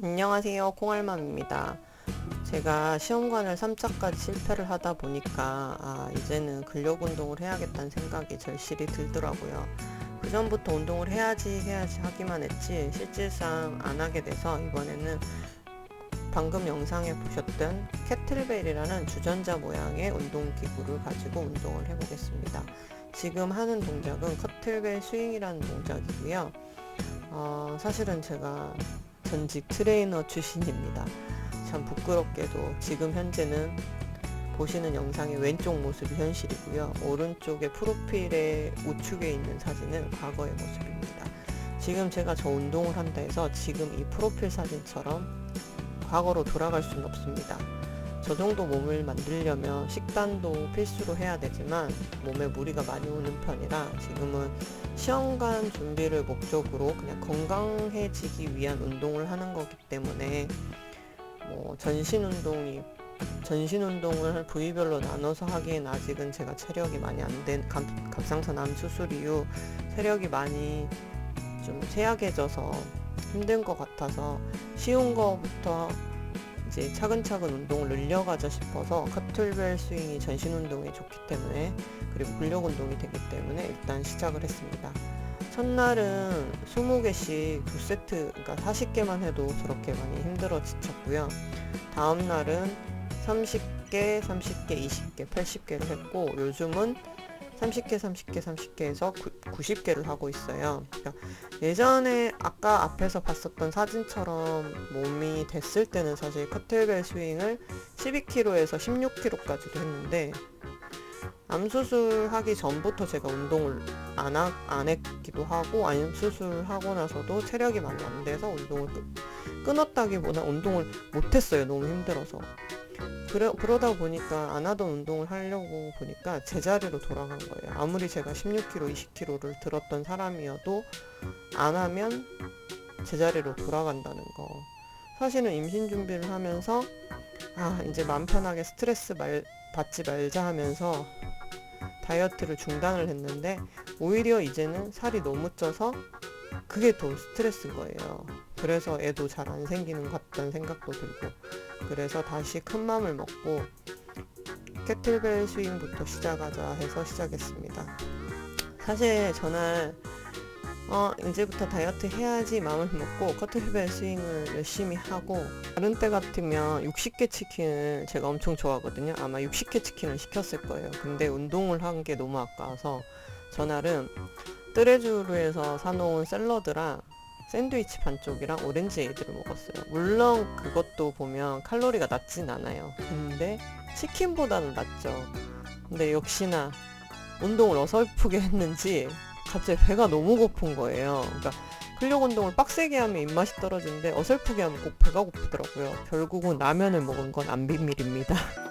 안녕하세요. 콩알맘입니다. 제가 시험관을 3차까지 실패를 하다 보니까 아, 이제는 근력 운동을 해야겠다는 생각이 절실히 들더라고요. 그 전부터 운동을 해야지 해야지 하기만 했지 실질상 안 하게 돼서 이번에는 방금 영상에 보셨던 캐틀벨이라는 주전자 모양의 운동기구를 가지고 운동을 해보겠습니다. 지금 하는 동작은 커틀벨 스윙이라는 동작이고요. 어, 사실은 제가 전직 트레이너 출신입니다. 참 부끄럽게도 지금 현재는 보시는 영상의 왼쪽 모습이 현실이고요. 오른쪽에 프로필의 우측에 있는 사진은 과거의 모습입니다. 지금 제가 저 운동을 한다 해서 지금 이 프로필 사진처럼 과거로 돌아갈 수는 없습니다. 저 정도 몸을 만들려면 식단도 필수로 해야 되지만 몸에 무리가 많이 오는 편이라 지금은 시험관 준비를 목적으로 그냥 건강해지기 위한 운동을 하는 거기 때문에 뭐 전신 운동이 전신 운동을 부위별로 나눠서 하기엔 아직은 제가 체력이 많이 안된 갑상선 암 수술 이후 체력이 많이 좀 쇠약해져서 힘든 것 같아서 쉬운 거부터 이제 차근차근 운동을 늘려가자 싶어서 커틀벨 스윙이 전신 운동에 좋기 때문에 그리고 근력 운동이 되기 때문에 일단 시작을 했습니다. 첫날은 20개씩 두 세트, 그러니까 40개만 해도 저렇게 많이 힘들어 지쳤고요. 다음 날은 30개, 30개, 20개, 80개를 했고 요즘은 30개, 30개, 30개 해서 90개를 하고 있어요. 그러니까 예전에 아까 앞에서 봤었던 사진처럼 몸이 됐을 때는 사실 커틀벨 스윙을 12kg에서 16kg까지도 했는데 암 수술 하기 전부터 제가 운동을 안, 하, 안 했기도 하고 암 수술 하고 나서도 체력이 많이 안 돼서 운동을 끊, 끊었다기보다 운동을 못했어요. 너무 힘들어서. 그러, 그러다 보니까 안 하던 운동을 하려고 보니까 제자리로 돌아간 거예요. 아무리 제가 16kg, 20kg를 들었던 사람이어도 안 하면 제자리로 돌아간다는 거. 사실은 임신 준비를 하면서 아, 이제 마음 편하게 스트레스 말, 받지 말자 하면서 다이어트를 중단을 했는데 오히려 이제는 살이 너무 쪄서 그게 더 스트레스인 거예요. 그래서 애도 잘 안 생기는 것 같다는 생각도 들고 그래서 다시 큰 마음을 먹고 캐틀벨 스윙부터 시작하자 해서 시작했습니다. 사실 저는 어 이제부터 다이어트 해야지 마음을 먹고 커틀벨 스윙을 열심히 하고 다른 때 같으면 60개 치킨을 제가 엄청 좋아하거든요. 아마 60개 치킨을 시켰을 거예요. 근데 운동을 한 게 너무 아까워서 전날은 뜨레주르에서 사놓은 샐러드랑 샌드위치 반쪽이랑 오렌지 에이드를 먹었어요. 물론 그것도 보면 칼로리가 낮진 않아요. 근데 치킨보다는 낮죠. 근데 역시나 운동을 어설프게 했는지 갑자기 배가 너무 고픈 거예요. 그러니까 근력 운동을 빡세게 하면 입맛이 떨어지는데 어설프게 하면 꼭 배가 고프더라고요. 결국은 라면을 먹은 건 안 비밀입니다.